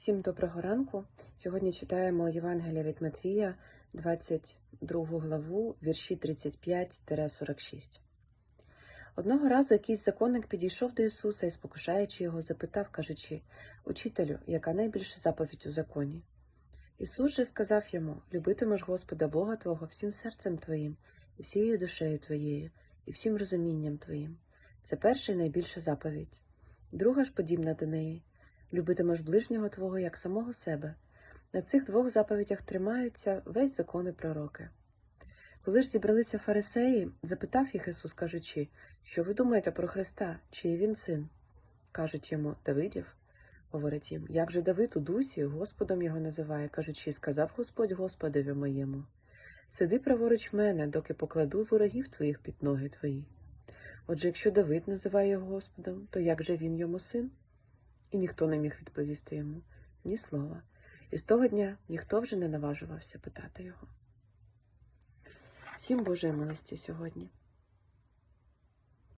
Всім доброго ранку. Сьогодні читаємо Євангелія від Матвія, 22 главу, вірші 35-46. Одного разу якийсь законник підійшов до Ісуса і, спокушаючи його, запитав, кажучи, Учителю, яка найбільша заповідь у законі? Ісус же сказав йому, любитимеш Господа Бога Твого всім серцем Твоїм, і всією душею Твоєю, і всім розумінням Твоїм. Це перша і найбільша заповідь. Друга ж подібна до неї. Любитимеш ближнього твого як самого себе. На цих двох заповідях тримаються весь закон і пророки. Коли ж зібралися фарисеї, запитав їх Ісус, кажучи, що ви думаєте про Христа, чиї він син? Кажуть йому, Давидів. Говорить їм, як же Давид у дусі, Господом його називає, кажучи, сказав Господь Господеві моєму. Сиди праворуч мене, доки покладу ворогів твоїх під ноги твої. Отже, якщо Давид називає його Господом, то як же він йому син? І ніхто не міг відповісти йому ні слова. І з того дня ніхто вже не наважувався питати його. Всім Божої милості сьогодні.